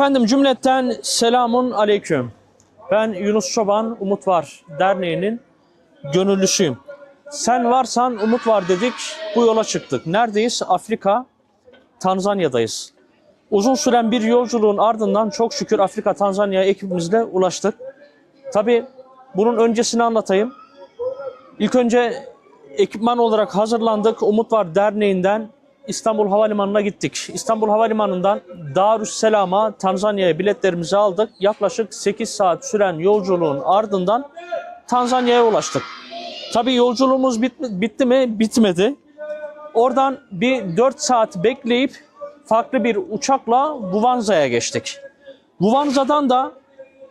Efendim cümletten selamun aleyküm. Ben Yunus Çoban Umut Var Derneği'nin gönüllüsüyüm. Sen varsan umut var dedik. Bu yola çıktık. Neredeyiz? Afrika, Tanzanya'dayız. Uzun süren bir yolculuğun ardından çok şükür Afrika, Tanzanya'ya ekibimizle ulaştık. Tabii bunun öncesini anlatayım. İlk önce ekipman olarak hazırlandık. Umut Var Derneği'nden İstanbul Havalimanı'na gittik. İstanbul Havalimanı'ndan Darüsselam'a Tanzanya'ya biletlerimizi aldık. Yaklaşık 8 saat süren yolculuğun ardından Tanzanya'ya ulaştık. Tabii yolculuğumuz bit- bitti mi? Bitmedi. Oradan bir 4 saat bekleyip farklı bir uçakla Buvanza'ya geçtik. Buvanza'dan da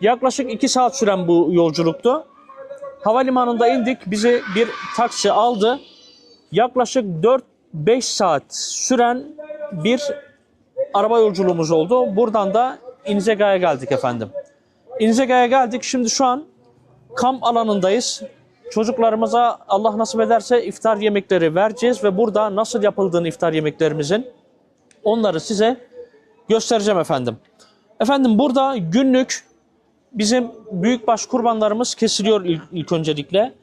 yaklaşık 2 saat süren bu yolculuktu. Havalimanında indik. Bizi bir taksi aldı. Yaklaşık 4-5 saat süren bir araba yolculuğumuz oldu. Buradan da İnzega'ya geldik efendim. İnzega'ya geldik. Şimdi şu an kamp alanındayız. Çocuklarımıza Allah nasip ederse iftar yemekleri vereceğiz ve burada nasıl yapıldığını iftar yemeklerimizin onları size göstereceğim efendim. Efendim burada günlük bizim büyükbaş kurbanlarımız kesiliyor ilk, ilk öncelikle.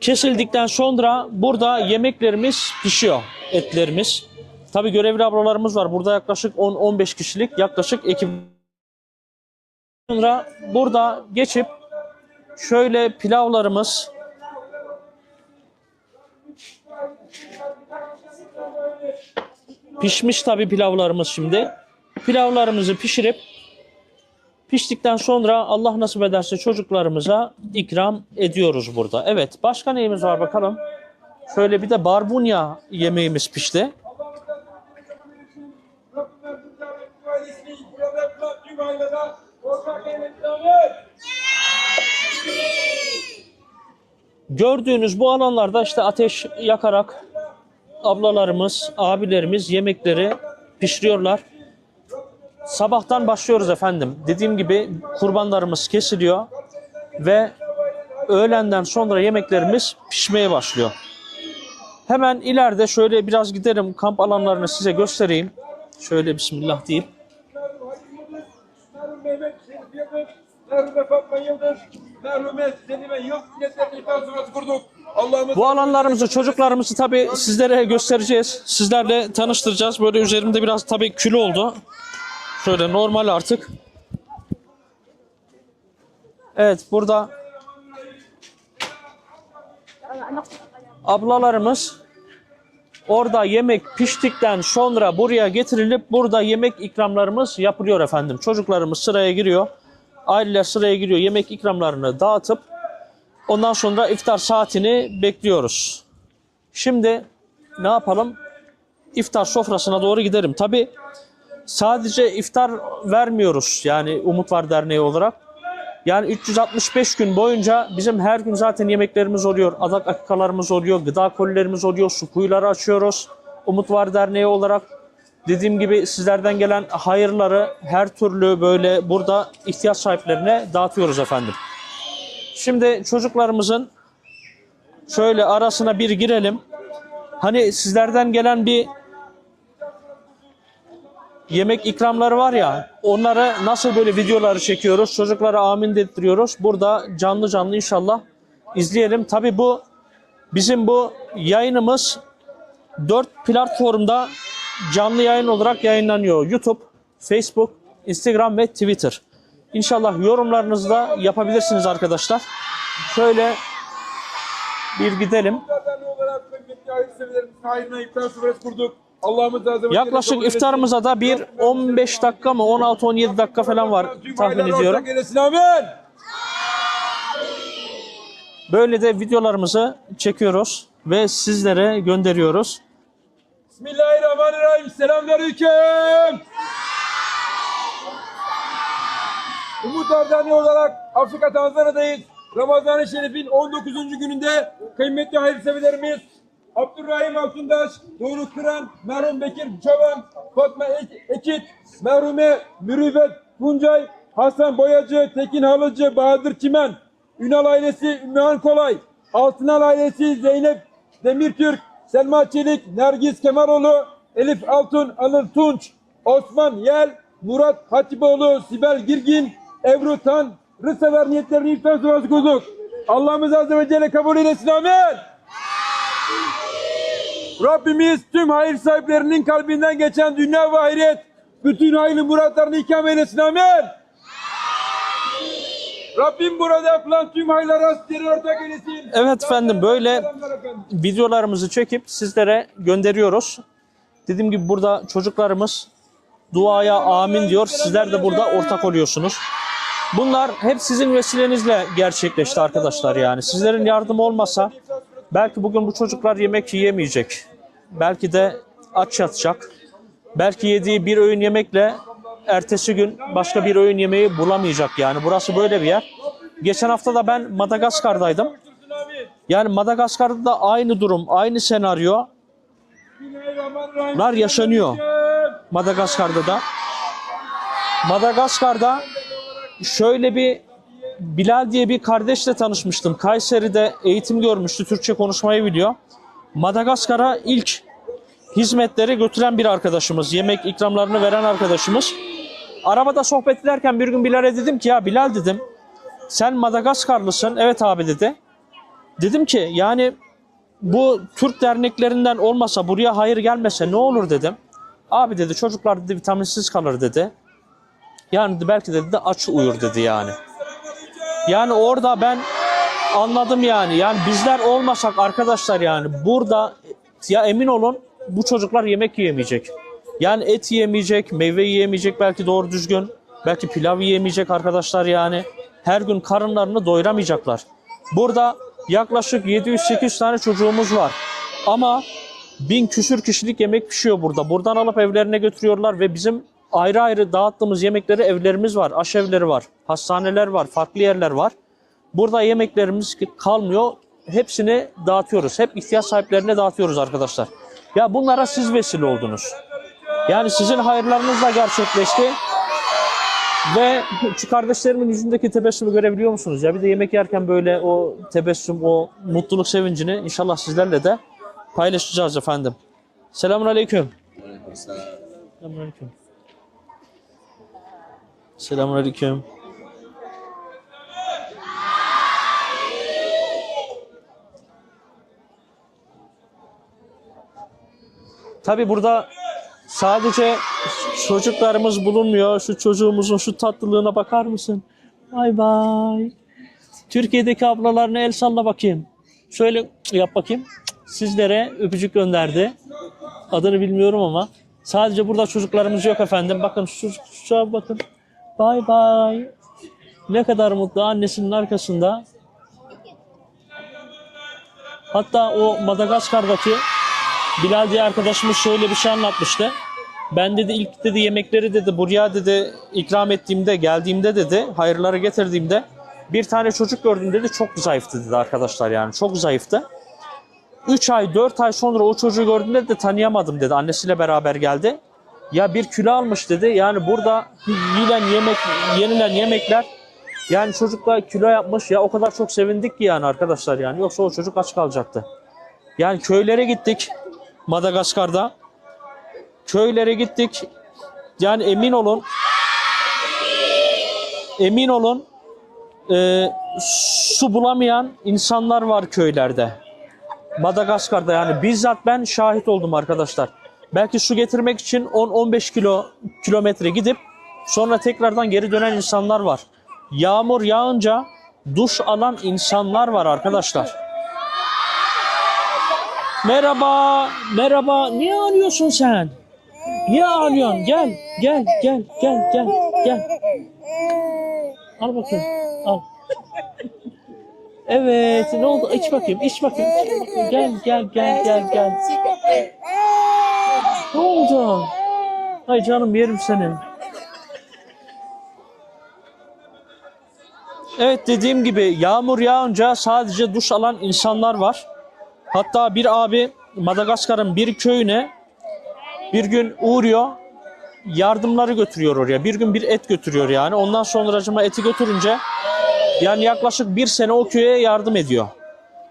Kesildikten sonra burada yemeklerimiz pişiyor, etlerimiz. Tabi görevli ablalarımız var. Burada yaklaşık 10-15 kişilik yaklaşık ekip. Sonra burada geçip şöyle pilavlarımız pişmiş tabi pilavlarımız şimdi. Pilavlarımızı pişirip Piştikten sonra Allah nasip ederse çocuklarımıza ikram ediyoruz burada. Evet başka neyimiz var bakalım. Şöyle bir de barbunya yemeğimiz pişti. Gördüğünüz bu alanlarda işte ateş yakarak ablalarımız, abilerimiz yemekleri pişiriyorlar. Sabahtan başlıyoruz efendim. Dediğim gibi kurbanlarımız kesiliyor ve öğlenden sonra yemeklerimiz pişmeye başlıyor. Hemen ileride şöyle biraz giderim kamp alanlarını size göstereyim. Şöyle bismillah. Allah'ımız Bu alanlarımızı, çocuklarımızı tabii sizlere göstereceğiz. Sizlerle tanıştıracağız. Böyle üzerimde biraz tabii kül oldu. Şöyle normal artık. Evet burada ablalarımız orada yemek piştikten sonra buraya getirilip burada yemek ikramlarımız yapılıyor efendim. Çocuklarımız sıraya giriyor. Aileler sıraya giriyor. Yemek ikramlarını dağıtıp ondan sonra iftar saatini bekliyoruz. Şimdi ne yapalım? İftar sofrasına doğru giderim. Tabi sadece iftar vermiyoruz yani Umut Var Derneği olarak. Yani 365 gün boyunca bizim her gün zaten yemeklerimiz oluyor, adak akikalarımız oluyor, gıda kolilerimiz oluyor, su kuyuları açıyoruz. Umut Var Derneği olarak dediğim gibi sizlerden gelen hayırları her türlü böyle burada ihtiyaç sahiplerine dağıtıyoruz efendim. Şimdi çocuklarımızın şöyle arasına bir girelim. Hani sizlerden gelen bir yemek ikramları var ya onları nasıl böyle videoları çekiyoruz çocuklara amin dedirtiyoruz burada canlı canlı inşallah izleyelim. Tabi bu bizim bu yayınımız dört platformda canlı yayın olarak yayınlanıyor. YouTube Facebook Instagram ve Twitter. İnşallah yorumlarınızı da yapabilirsiniz arkadaşlar. Şöyle bir gidelim. Hayrına iftar sonrası kurduk. Yaklaşık iftarımıza da bir 15 dakika mı 16-17 dakika falan var tahmin ediyorum. Böyle de videolarımızı çekiyoruz ve sizlere gönderiyoruz. Bismillahirrahmanirrahim. Selamünaleyküm. Umut Derneği olarak Afrika Tanzanya'dayız. Ramazan-ı Şerif'in 19. gününde kıymetli hayırseverlerimiz Abdurrahim Altundaş, Doğru Kıran, merhum Bekir Çoban, Fatma Ek- Ekit, merhume Mürüvvet Tuncay, Hasan Boyacı, Tekin Halıcı, Bahadır Çimen, Ünal ailesi Ümmühan Kolay, Altınal ailesi Zeynep Demirtürk, Selma Çelik, Nergis Kemaroğlu, Elif Altun, Anıl Tunç, Osman Yel, Murat Hatipoğlu, Sibel Girgin, Ebru Tan, Rısever niyetlerini iftar kurduk. Allah'ımız Azze ve Celle kabul eylesin amin. Rabbimiz tüm hayır sahiplerinin kalbinden geçen dünya ve ahiret bütün hayırlı muratlarını ikame eylesin amin. Rabbim burada yapılan tüm hayırlara sizleri ortak eylesin. Evet efendim, böyle- videolarımızı çekip sizlere gönderiyoruz. Dediğim gibi burada çocuklarımız duaya amin diyor. Sizler de burada ortak oluyorsunuz. Bunlar hep sizin vesilenizle gerçekleşti arkadaşlar yani. Sizlerin yardımı olmasa belki bugün bu çocuklar yemek yiyemeyecek. Belki de aç yatacak. Belki yediği bir öğün yemekle ertesi gün başka bir öğün yemeği bulamayacak yani. Burası böyle bir yer. Geçen hafta da ben Madagaskar'daydım. Yani Madagaskar'da da aynı durum, aynı senaryo. Bunlar yaşanıyor. Madagaskar'da da. Madagaskar'da şöyle bir Bilal diye bir kardeşle tanışmıştım. Kayseri'de eğitim görmüştü, Türkçe konuşmayı biliyor. Madagaskar'a ilk hizmetleri götüren bir arkadaşımız, yemek ikramlarını veren arkadaşımız. Arabada sohbet ederken bir gün Bilal'e dedim ki ya Bilal dedim sen Madagaskarlısın. Evet abi dedi. Dedim ki yani bu Türk derneklerinden olmasa buraya hayır gelmese ne olur dedim. Abi dedi çocuklar dedi vitaminsiz kalır dedi. Yani belki dedi de aç uyur dedi yani. Yani orada ben anladım yani. Yani bizler olmasak arkadaşlar yani burada ya emin olun bu çocuklar yemek yiyemeyecek. Yani et yiyemeyecek, meyve yiyemeyecek belki doğru düzgün. Belki pilav yiyemeyecek arkadaşlar yani. Her gün karınlarını doyuramayacaklar. Burada yaklaşık 700-800 tane çocuğumuz var. Ama bin küsür kişilik yemek pişiyor burada. Buradan alıp evlerine götürüyorlar ve bizim ayrı ayrı dağıttığımız yemekleri evlerimiz var. Aşevleri var, hastaneler var, farklı yerler var. Burada yemeklerimiz kalmıyor. Hepsini dağıtıyoruz. Hep ihtiyaç sahiplerine dağıtıyoruz arkadaşlar. Ya bunlara siz vesile oldunuz. Yani sizin hayırlarınızla gerçekleşti. Ve şu kardeşlerimin yüzündeki tebessümü görebiliyor musunuz? Ya bir de yemek yerken böyle o tebessüm, o mutluluk sevincini inşallah sizlerle de paylaşacağız efendim. Selamun aleyküm. Aleyküm. Selamun aleyküm. Tabi burada sadece çocuklarımız bulunmuyor. Şu çocuğumuzun şu tatlılığına bakar mısın? Bay bay. Türkiye'deki ablalarına el salla bakayım. Şöyle yap bakayım. Sizlere öpücük gönderdi. Adını bilmiyorum ama. Sadece burada çocuklarımız yok efendim. Bakın şu çocuğa bakın. Bay bay. Ne kadar mutlu annesinin arkasında. Hatta o Madagaskar'daki Bilal diye arkadaşımız şöyle bir şey anlatmıştı. Ben dedi ilk dedi yemekleri dedi buraya dedi ikram ettiğimde geldiğimde dedi hayırları getirdiğimde bir tane çocuk gördüm dedi çok zayıftı dedi arkadaşlar yani çok zayıftı. 3 ay 4 ay sonra o çocuğu gördüğümde de tanıyamadım dedi annesiyle beraber geldi. Ya bir kilo almış dedi yani burada yiyen yemek yenilen yemekler yani çocukla kilo yapmış ya o kadar çok sevindik ki yani arkadaşlar yani yoksa o çocuk aç kalacaktı. Yani köylere gittik Madagaskar'da. Köylere gittik. Yani emin olun emin olun e, su bulamayan insanlar var köylerde. Madagaskar'da yani bizzat ben şahit oldum arkadaşlar. Belki su getirmek için 10-15 kilo kilometre gidip sonra tekrardan geri dönen insanlar var. Yağmur yağınca duş alan insanlar var arkadaşlar. Merhaba, merhaba. Niye ağlıyorsun sen? Niye ağlıyorsun? Gel, gel, gel, gel, gel, gel. Al bakayım, al. Evet, ne oldu? İç bakayım, iç bakayım. Gel, gel, gel, gel, gel. Ne oldu? Ay canım yerim seni. Evet dediğim gibi yağmur yağınca sadece duş alan insanlar var. Hatta bir abi Madagaskar'ın bir köyüne bir gün uğruyor. Yardımları götürüyor oraya. Bir gün bir et götürüyor yani. Ondan sonra acıma eti götürünce yani yaklaşık bir sene o köye yardım ediyor.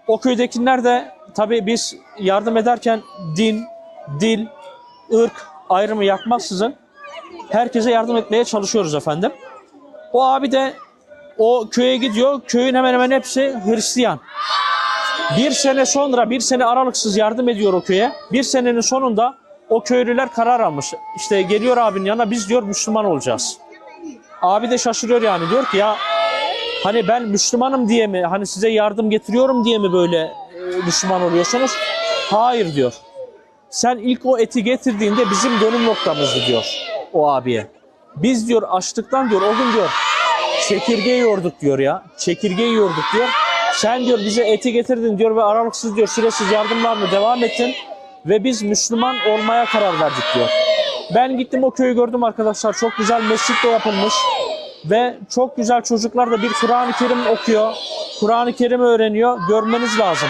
O köydekiler de tabii biz yardım ederken din, dil, ırk ayrımı yapmaksızın Herkese yardım etmeye çalışıyoruz efendim. O abi de o köye gidiyor. Köyün hemen hemen hepsi Hristiyan. Bir sene sonra bir sene aralıksız yardım ediyor o köye. Bir senenin sonunda o köylüler karar almış. İşte geliyor abinin yanına biz diyor Müslüman olacağız. Abi de şaşırıyor yani diyor ki ya hani ben Müslümanım diye mi hani size yardım getiriyorum diye mi böyle e, Müslüman oluyorsunuz? Hayır diyor. Sen ilk o eti getirdiğinde bizim dönüm noktamızdı diyor o abiye. Biz diyor açlıktan diyor o gün diyor çekirge yiyorduk diyor ya. Çekirge yiyorduk diyor. Sen diyor bize eti getirdin diyor ve aralıksız diyor süresiz yardımlarla devam ettin. Ve biz Müslüman olmaya karar verdik diyor. Ben gittim o köyü gördüm arkadaşlar. Çok güzel mescit de yapılmış. Ve çok güzel çocuklar da bir Kur'an-ı Kerim okuyor. Kur'an-ı Kerim öğreniyor. Görmeniz lazım.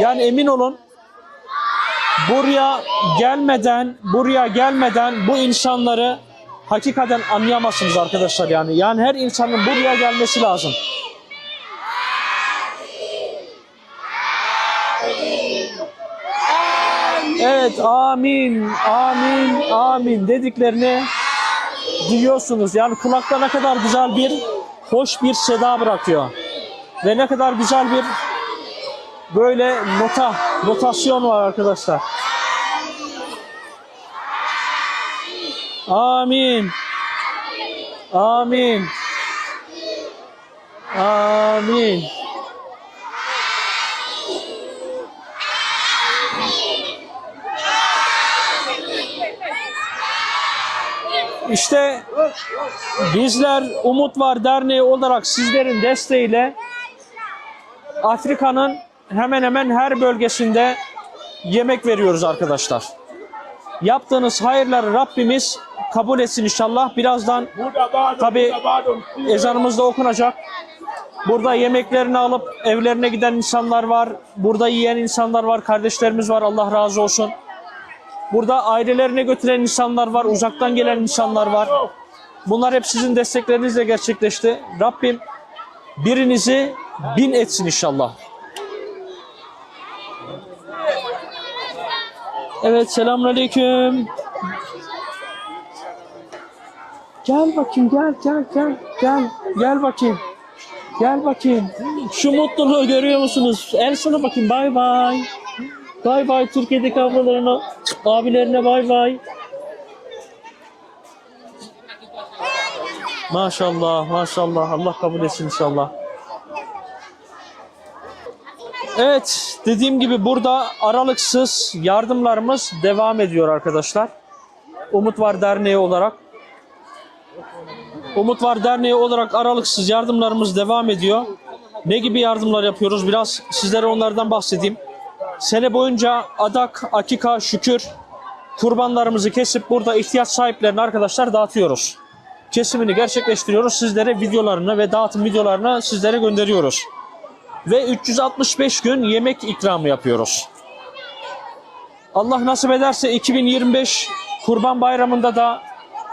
Yani emin olun buraya gelmeden, buraya gelmeden bu insanları hakikaten anlayamazsınız arkadaşlar yani. Yani her insanın buraya gelmesi lazım. Evet amin, amin, amin dediklerini duyuyorsunuz. Yani kulakta ne kadar güzel bir, hoş bir seda bırakıyor. Ve ne kadar güzel bir böyle nota, notasyon var arkadaşlar. Amin. Amin. Amin. İşte bizler Umut Var Derneği olarak sizlerin desteğiyle Afrika'nın hemen hemen her bölgesinde yemek veriyoruz arkadaşlar. Yaptığınız hayırları Rabbimiz kabul etsin inşallah. Birazdan tabi ezanımız da okunacak. Burada yemeklerini alıp evlerine giden insanlar var. Burada yiyen insanlar var. Kardeşlerimiz var. Allah razı olsun. Burada ailelerine götüren insanlar var. Uzaktan gelen insanlar var. Bunlar hep sizin desteklerinizle gerçekleşti. Rabbim birinizi bin etsin inşallah. Evet selamünaleyküm. Gel bakayım gel gel gel gel gel bakayım. Gel bakayım. Şu mutluluğu görüyor musunuz? El sana bakayım bay bay. Bay bay Türkiye'deki ablalarına, abilerine bay bay. Maşallah maşallah Allah kabul etsin inşallah. Evet, dediğim gibi burada aralıksız yardımlarımız devam ediyor arkadaşlar. Umut Var Derneği olarak. Umut Var Derneği olarak aralıksız yardımlarımız devam ediyor. Ne gibi yardımlar yapıyoruz? Biraz sizlere onlardan bahsedeyim. Sene boyunca adak, akika, şükür kurbanlarımızı kesip burada ihtiyaç sahiplerine arkadaşlar dağıtıyoruz. Kesimini gerçekleştiriyoruz. Sizlere videolarını ve dağıtım videolarını sizlere gönderiyoruz ve 365 gün yemek ikramı yapıyoruz. Allah nasip ederse 2025 Kurban Bayramı'nda da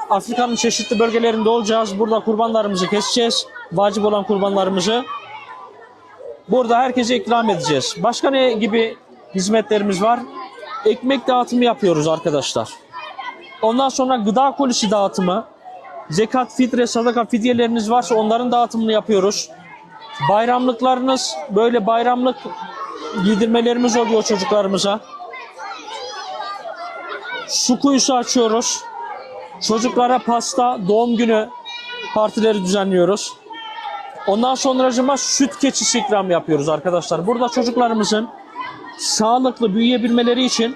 Afrika'nın çeşitli bölgelerinde olacağız. Burada kurbanlarımızı keseceğiz. Vacip olan kurbanlarımızı. Burada herkese ikram edeceğiz. Başka ne gibi hizmetlerimiz var? Ekmek dağıtımı yapıyoruz arkadaşlar. Ondan sonra gıda kolisi dağıtımı, zekat, fitre, sadaka, fidyeleriniz varsa onların dağıtımını yapıyoruz. Bayramlıklarınız böyle bayramlık giydirmelerimiz oluyor çocuklarımıza. Su kuyusu açıyoruz. Çocuklara pasta, doğum günü partileri düzenliyoruz. Ondan sonracıma süt keçisi ikram yapıyoruz arkadaşlar. Burada çocuklarımızın sağlıklı büyüyebilmeleri için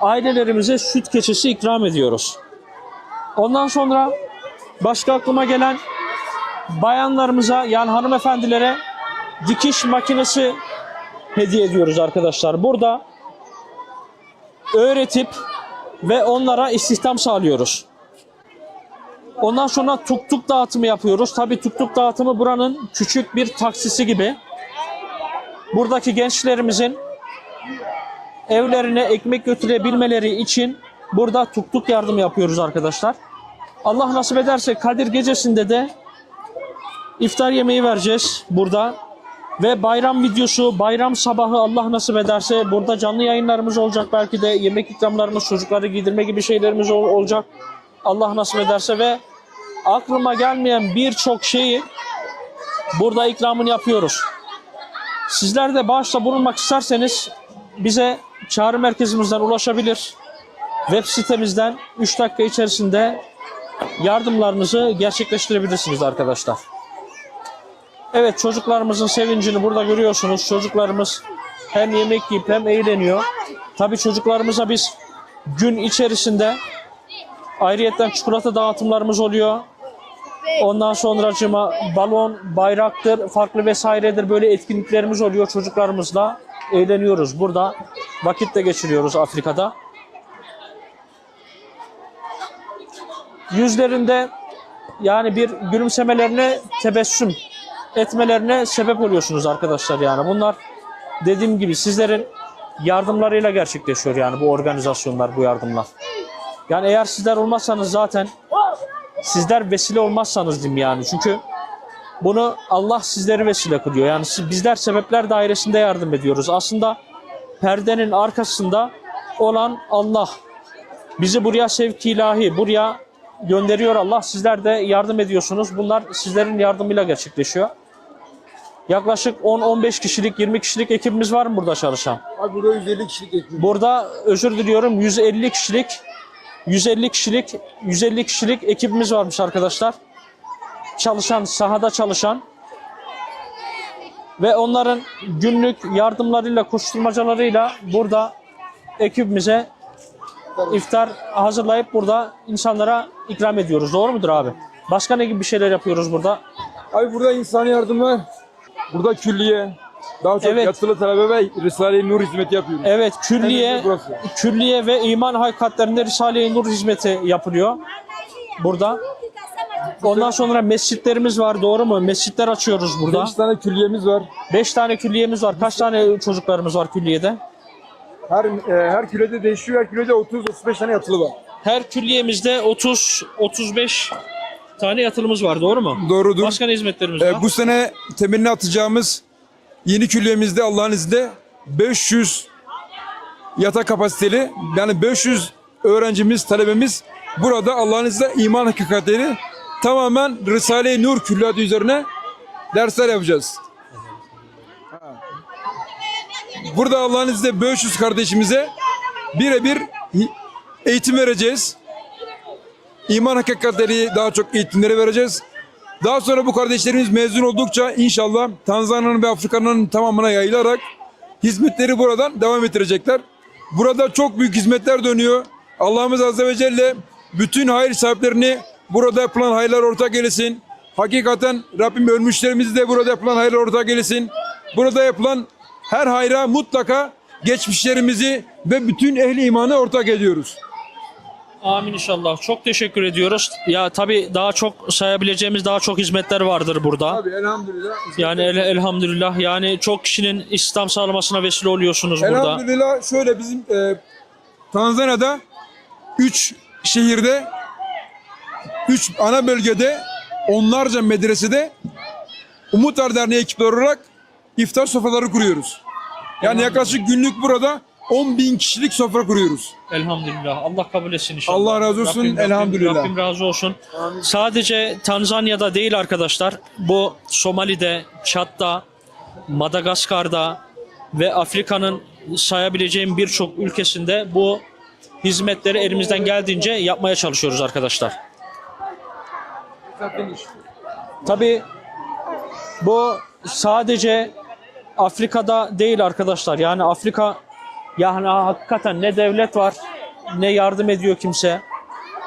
ailelerimize süt keçisi ikram ediyoruz. Ondan sonra başka aklıma gelen bayanlarımıza yani hanımefendilere dikiş makinesi hediye ediyoruz arkadaşlar. Burada öğretip ve onlara istihdam sağlıyoruz. Ondan sonra tuk tuk dağıtımı yapıyoruz. Tabii tuk tuk dağıtımı buranın küçük bir taksisi gibi. Buradaki gençlerimizin evlerine ekmek götürebilmeleri için burada tuk tuk yardım yapıyoruz arkadaşlar. Allah nasip ederse Kadir gecesinde de İftar yemeği vereceğiz burada. Ve bayram videosu, bayram sabahı Allah nasip ederse burada canlı yayınlarımız olacak. Belki de yemek ikramlarımız, çocukları giydirme gibi şeylerimiz ol- olacak. Allah nasip ederse ve aklıma gelmeyen birçok şeyi burada ikramını yapıyoruz. Sizler de bağışta bulunmak isterseniz bize çağrı merkezimizden ulaşabilir. Web sitemizden 3 dakika içerisinde yardımlarınızı gerçekleştirebilirsiniz arkadaşlar. Evet çocuklarımızın sevincini burada görüyorsunuz. Çocuklarımız hem yemek yiyip hem eğleniyor. Tabii çocuklarımıza biz gün içerisinde ayrıyetten çikolata dağıtımlarımız oluyor. Ondan sonracıma balon, bayraktır, farklı vesairedir böyle etkinliklerimiz oluyor çocuklarımızla. Eğleniyoruz burada. Vakit de geçiriyoruz Afrika'da. Yüzlerinde yani bir gülümsemelerine tebessüm etmelerine sebep oluyorsunuz arkadaşlar yani. Bunlar dediğim gibi sizlerin yardımlarıyla gerçekleşiyor yani bu organizasyonlar, bu yardımlar. Yani eğer sizler olmazsanız zaten sizler vesile olmazsanız diyeyim yani. Çünkü bunu Allah sizleri vesile kılıyor. Yani bizler sebepler dairesinde yardım ediyoruz. Aslında perdenin arkasında olan Allah. Bizi buraya sevki ilahi, buraya gönderiyor Allah. Sizler de yardım ediyorsunuz. Bunlar sizlerin yardımıyla gerçekleşiyor. Yaklaşık 10-15 kişilik, 20 kişilik ekibimiz var mı burada çalışan? Abi burada 150 kişilik ekip. Burada özür diliyorum 150 kişilik 150 kişilik 150 kişilik ekibimiz varmış arkadaşlar. Çalışan, sahada çalışan ve onların günlük yardımlarıyla, koşturmacalarıyla burada ekibimize iftar hazırlayıp burada insanlara ikram ediyoruz. Doğru mudur abi? Başka ne gibi bir şeyler yapıyoruz burada? Abi burada insani yardımlar. Burada külliye. Daha çok Evet. yatılı talebe ve Risale-i Nur hizmeti yapıyoruz. Evet, külliye, Evet, burası. külliye ve iman hakikatlerinde Risale-i Nur hizmeti yapılıyor burada. Ondan sonra mescitlerimiz var, doğru mu? Mescitler açıyoruz burada. 5 tane külliyemiz var. 5 tane külliyemiz var. Kaç tane çocuklarımız var külliyede? Her e, her küllede değişiyor. Her küllede 30-35 tane yatılı var. Her külliyemizde 30 35 tane yatılımız var, doğru mu? Doğrudur. Başka ne hizmetlerimiz Ee, var? bu sene temelini atacağımız yeni külliyemizde Allah'ın izniyle 500 yatak kapasiteli yani 500 öğrencimiz, talebemiz burada Allah'ın izniyle iman hakikatleri tamamen Risale-i Nur külliyatı üzerine dersler yapacağız. Burada Allah'ın izniyle 500 kardeşimize birebir eğitim vereceğiz. İman hakikatleri daha çok eğitimleri vereceğiz. Daha sonra bu kardeşlerimiz mezun oldukça inşallah Tanzanya'nın ve Afrika'nın tamamına yayılarak hizmetleri buradan devam ettirecekler. Burada çok büyük hizmetler dönüyor. Allah'ımız Azze ve Celle bütün hayır sahiplerini burada yapılan hayırlar ortak eylesin. Hakikaten Rabbim ölmüşlerimizi de burada yapılan hayırlar ortak eylesin. Burada yapılan her hayra mutlaka geçmişlerimizi ve bütün ehli imanı ortak ediyoruz. Amin inşallah. Çok teşekkür ediyoruz. Ya tabii daha çok sayabileceğimiz daha çok hizmetler vardır burada. Abi elhamdülillah. Yani el- elhamdülillah yani çok kişinin İslam sağlamasına vesile oluyorsunuz burada. Elhamdülillah şöyle bizim e, Tanzanya'da 3 şehirde 3 ana bölgede onlarca medresede Umutlar Derneği ekipleri olarak iftar sofraları kuruyoruz. Yani yaklaşık günlük burada 10 bin kişilik sofra kuruyoruz. Elhamdülillah. Allah kabul etsin inşallah. Allah razı olsun, Rabbim, elhamdülillah. Rabbim razı olsun. Sadece Tanzanya'da değil arkadaşlar. Bu Somali'de, Çat'ta, Madagaskar'da ve Afrika'nın sayabileceğim birçok ülkesinde bu hizmetleri elimizden geldiğince yapmaya çalışıyoruz arkadaşlar. Tabii bu sadece Afrika'da değil arkadaşlar. Yani Afrika yani hakikaten ne devlet var ne yardım ediyor kimse.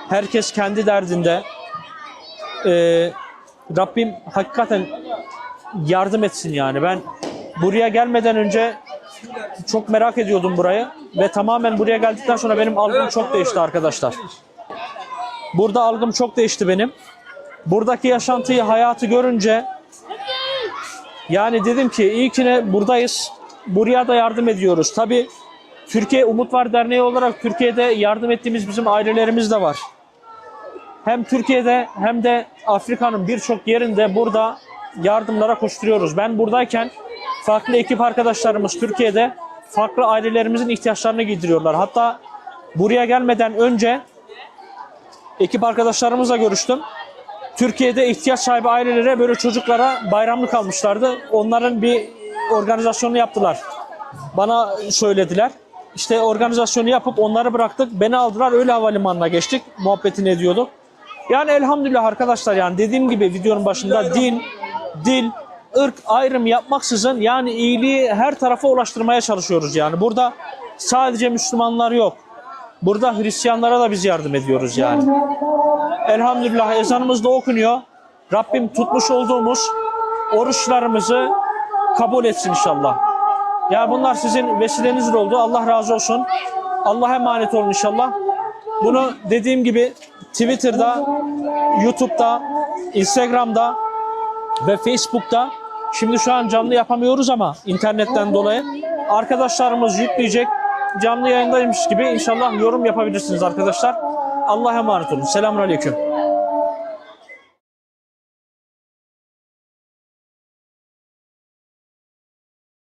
Herkes kendi derdinde. Ee, Rabbim hakikaten yardım etsin yani. Ben buraya gelmeden önce çok merak ediyordum burayı ve tamamen buraya geldikten sonra benim algım çok değişti arkadaşlar. Burada algım çok değişti benim. Buradaki yaşantıyı, hayatı görünce yani dedim ki iyi ki ne buradayız. Buraya da yardım ediyoruz. Tabi Türkiye Umut Var Derneği olarak Türkiye'de yardım ettiğimiz bizim ailelerimiz de var. Hem Türkiye'de hem de Afrika'nın birçok yerinde burada yardımlara koşturuyoruz. Ben buradayken farklı ekip arkadaşlarımız Türkiye'de farklı ailelerimizin ihtiyaçlarını giydiriyorlar. Hatta buraya gelmeden önce ekip arkadaşlarımızla görüştüm. Türkiye'de ihtiyaç sahibi ailelere böyle çocuklara bayramlık almışlardı. Onların bir organizasyonunu yaptılar. Bana söylediler. İşte organizasyonu yapıp onları bıraktık. Beni aldılar öyle havalimanına geçtik. Muhabbetini ediyorduk. Yani elhamdülillah arkadaşlar yani dediğim gibi videonun başında din, dil, ırk ayrım yapmaksızın yani iyiliği her tarafa ulaştırmaya çalışıyoruz yani. Burada sadece Müslümanlar yok. Burada Hristiyanlara da biz yardım ediyoruz yani. Elhamdülillah ezanımız da okunuyor. Rabbim tutmuş olduğumuz oruçlarımızı kabul etsin inşallah. Ya bunlar sizin vesilenizdir oldu. Allah razı olsun. Allah'a emanet olun inşallah. Bunu dediğim gibi Twitter'da, YouTube'da, Instagram'da ve Facebook'ta şimdi şu an canlı yapamıyoruz ama internetten dolayı arkadaşlarımız yükleyecek. Canlı yayındaymış gibi inşallah yorum yapabilirsiniz arkadaşlar. Allah'a emanet olun. Selamun Aleyküm.